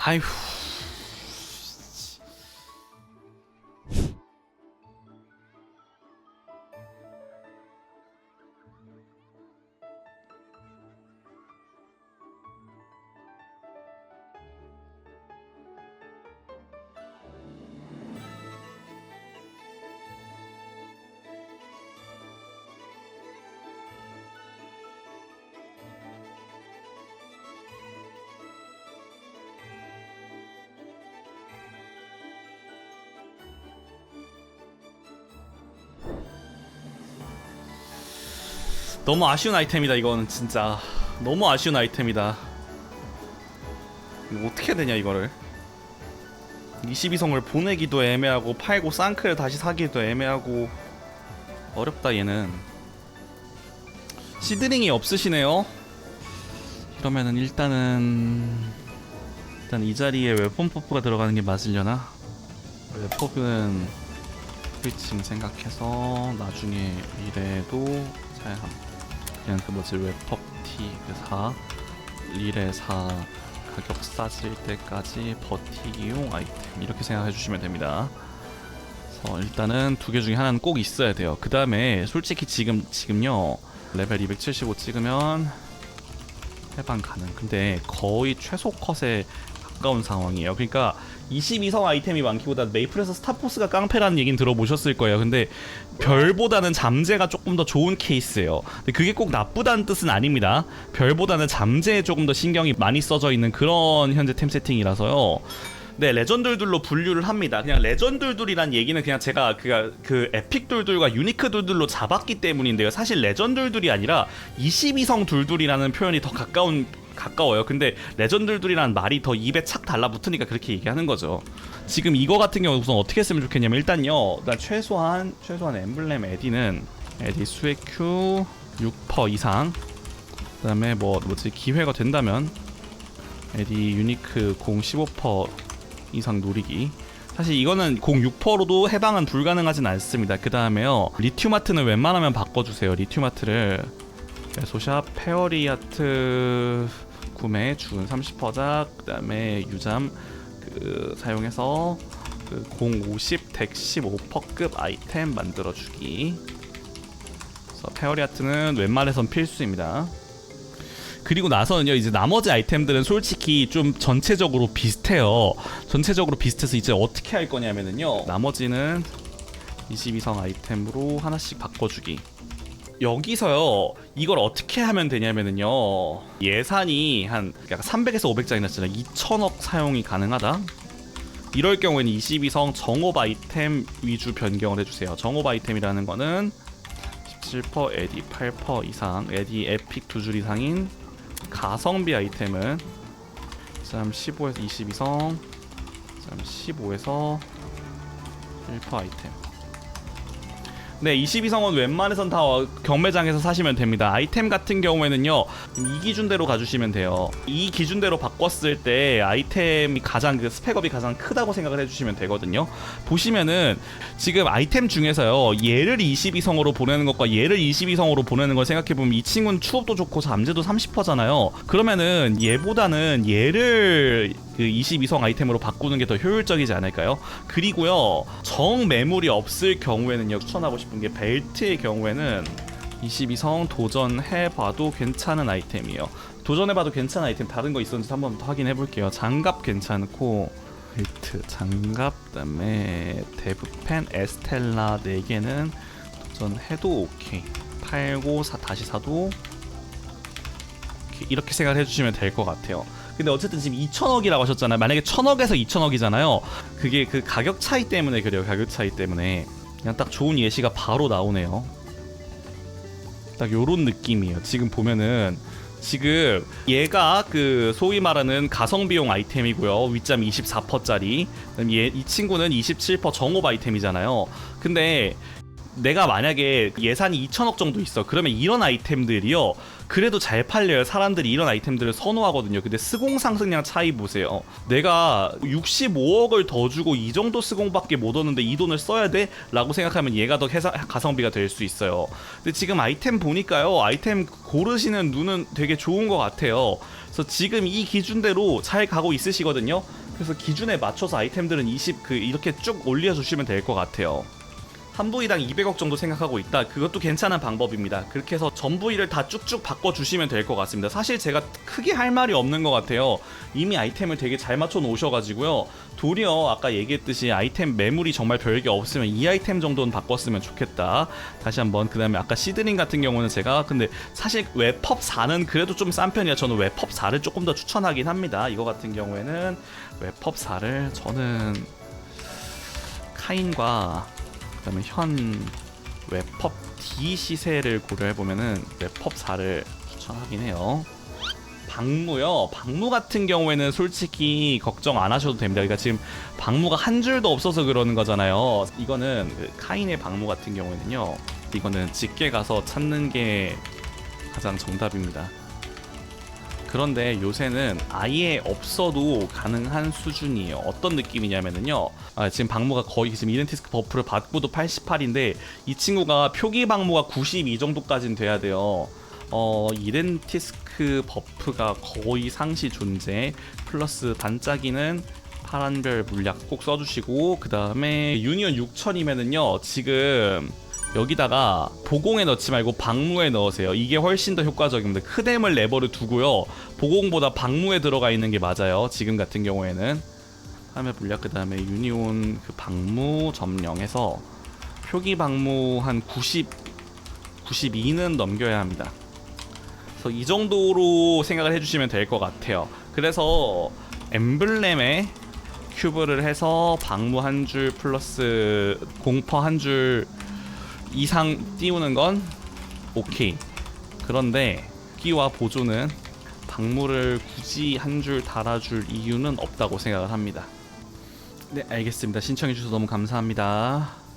아 너무 아쉬운 아이템이다 이거는 진짜. 너무 아쉬운 아이템이다. 이거 어떻게 되냐 이거를? 22성을 보내기도 애매하고 팔고 쌍크를 다시 사기도 애매하고. 어렵다 얘는. 시드링이 없으시네요? 이러면은 일단은 일단 이 자리에 웹폰 퍼프가 들어가는 게 맞으려나? 웹퍼는 스위칭 생각해서 나중에 이래도 사용함 그냥 그 뭐지? 웹퍼티 그4 릴의 4 가격 싸질 때까지 버티기용 아이템 이렇게 생각해 주시면 됩니다. 그래서 일단은 두 개 중에 하나는 꼭 있어야 돼요. 그 다음에 솔직히 지금 지금요. 레벨 275 찍으면 해방 가능. 근데 거의 최소 컷에 가까운 상황이에요 그러니까 22성 아이템이 많기보다 메이플에서 스타포스가 깡패라는 얘기는 들어보셨을 거예요. 근데 별보다는 잠재가 조금 더 좋은 케이스예요. 근데 그게 꼭 나쁘다는 뜻은 아닙니다. 별보다는 잠재에 조금 더 신경이 많이 써져 있는 그런 현재 템 세팅이라서요. 네, 레전들들로 분류를 합니다. 그냥 레전들들이란 얘기는 그냥 제가 그, 그 에픽들들과 유니크들들로 잡았기 때문인데요. 사실 레전들들이 아니라 22성 둘둘이라는 표현이 더 가까운 가까워요. 근데 레전들들이란 말이 더 입에 착 달라붙으니까 그렇게 얘기하는 거죠. 지금 이거 같은 경우 우선 어떻게 했으면 좋겠냐면 일단요. 일단 최소한 최소한 엠블렘 에디는 에디 수의 Q 6% 이상. 그다음에 뭐 뭐지 기회가 된다면 에디 유니크 공15% 이상 노리기. 사실 이거는 공 6%로도 해방은 불가능하진 않습니다. 그 다음에요. 리튬아트는 웬만하면 바꿔주세요. 리튬아트를 소샵 페어리아트 구매 준 30%작 그다음에 유잠 그 사용해서 그050 덱 15%급 아이템 만들어 주기. 그래서 페어리아트는 웬만해선 필수입니다. 그리고 나서는요 이제 나머지 아이템들은 솔직히 좀 전체적으로 비슷해요. 전체적으로 비슷해서 이제 어떻게 할 거냐면은요 나머지는 22성 아이템으로 하나씩 바꿔주기. 여기서요 이걸 어떻게 하면 되냐면은요 예산이 한 약간 300에서 500짜리 났잖아요 2천억 사용이 가능하다? 이럴 경우에는 22성 정업 아이템 위주 변경을 해주세요. 정업 아이템이라는 거는 17% 에디 8% 이상 에디 에픽 두 줄 이상인 가성비 아이템은 15에서 22성 15에서 1% 아이템 네, 22성은 웬만해선 다 경매장에서 사시면 됩니다. 아이템 같은 경우에는요, 이 기준대로 가주시면 돼요. 이 기준대로 바꿨을 때 아이템이 가장 그 스펙업이 가장 크다고 생각을 해주시면 되거든요. 보시면은 지금 아이템 중에서요, 얘를 22성으로 보내는 것과 얘를 22성으로 보내는 걸 생각해보면 이 친구는 추업도 좋고 잠재도 30%잖아요. 그러면은 얘보다는 얘를 그 22성 아이템으로 바꾸는 게 더 효율적이지 않을까요? 그리고요 정 매물이 없을 경우에는요 추천하고 싶은 게 벨트의 경우에는 22성 도전해봐도 괜찮은 아이템이에요. 도전해봐도 괜찮은 아이템 다른 거 있었는지 한 번 더 확인해 볼게요. 장갑 괜찮고 벨트, 장갑, 그다음에 데브펜, 에스텔라 4개는 도전해도 오케이. 팔고 사, 다시 사도. 이렇게 생각을 해주시면 될 것 같아요. 근데 어쨌든 지금 2천억이라고 하셨잖아요. 만약에 1천억에서 2천억이잖아요. 그게 그 가격 차이 때문에 그래요. 가격 차이 때문에 그냥 딱 좋은 예시가 바로 나오네요. 딱 요런 느낌이에요. 지금 보면은 지금 얘가 그 소위 말하는 가성비용 아이템이고요. 윗점 24%짜리. 얘, 이 친구는 27% 정업 아이템이잖아요. 근데 내가 만약에 예산이 2천억 정도 있어. 그러면 이런 아이템들이요. 그래도 잘 팔려요. 사람들이 이런 아이템들을 선호하거든요. 근데 스공 상승량 차이 보세요. 내가 65억을 더 주고 이 정도 스공밖에 못 얻는데 이 돈을 써야 돼? 라고 생각하면 얘가 더 해사, 가성비가 될 수 있어요. 근데 지금 아이템 보니까요. 아이템 고르시는 눈은 되게 좋은 것 같아요. 그래서 지금 이 기준대로 잘 가고 있으시거든요. 그래서 기준에 맞춰서 아이템들은 20 그 이렇게 쭉 올려주시면 될 것 같아요 한 부위당 200억 정도 생각하고 있다. 그것도 괜찮은 방법입니다. 그렇게 해서 전 부위를 다 쭉쭉 바꿔주시면 될 것 같습니다. 사실 제가 크게 할 말이 없는 것 같아요. 이미 아이템을 되게 잘 맞춰 놓으셔가지고요. 도리어 아까 얘기했듯이 아이템 매물이 정말 별게 없으면 이 아이템 정도는 바꿨으면 좋겠다. 다시 한번 그 다음에 아까 시드링 같은 경우는 제가 근데 사실 웹펍 4는 그래도 좀 싼 편이라 저는 웹펍 4를 조금 더 추천하긴 합니다. 이거 같은 경우에는 웹펍 4를 저는 카인과 그 다음에 현 웹펍 D 시세를 고려해 보면은 웹펍 4를 추천하긴 해요. 방무요. 방무 같은 경우에는 솔직히 걱정 안 하셔도 됩니다. 그러니까 지금 방무가 한 줄도 없어서 그러는 거잖아요. 이거는 그 카인의 방무 같은 경우에는요. 이거는 직계 가서 찾는 게 가장 정답입니다. 그런데 요새는 아예 없어도 가능한 수준이에요. 어떤 느낌이냐면은요. 아, 지금 방무가 거의 지금 이렌티스크 버프를 받고도 88인데 이 친구가 표기 방무가 92 정도까지는 돼야 돼요. 어, 이렌티스크 버프가 거의 상시 존재 플러스 반짝이는 파란별 물약 꼭 써주시고 그 다음에 유니온 6000이면은요 지금 여기다가 보공에 넣지 말고 방무에 넣으세요. 이게 훨씬 더 효과적입니다. 크뎀을 레버를 두고요. 보공보다 방무에 들어가 있는 게 맞아요. 지금 같은 경우에는 다음에 물약 그 다음에 유니온 그 방무 점령해서 표기 방무 한 90, 92는 넘겨야 합니다. 그래서 이 정도로 생각을 해주시면 될 것 같아요. 그래서 엠블렘에 큐브를 해서 방무 한 줄 플러스 공퍼 한줄 이상 띄우는 건 오케이. 그런데 끼와 보조는 방무를 굳이 한 줄 달아줄 이유는 없다고 생각을 합니다. 네, 알겠습니다. 신청해주셔서 너무 감사합니다.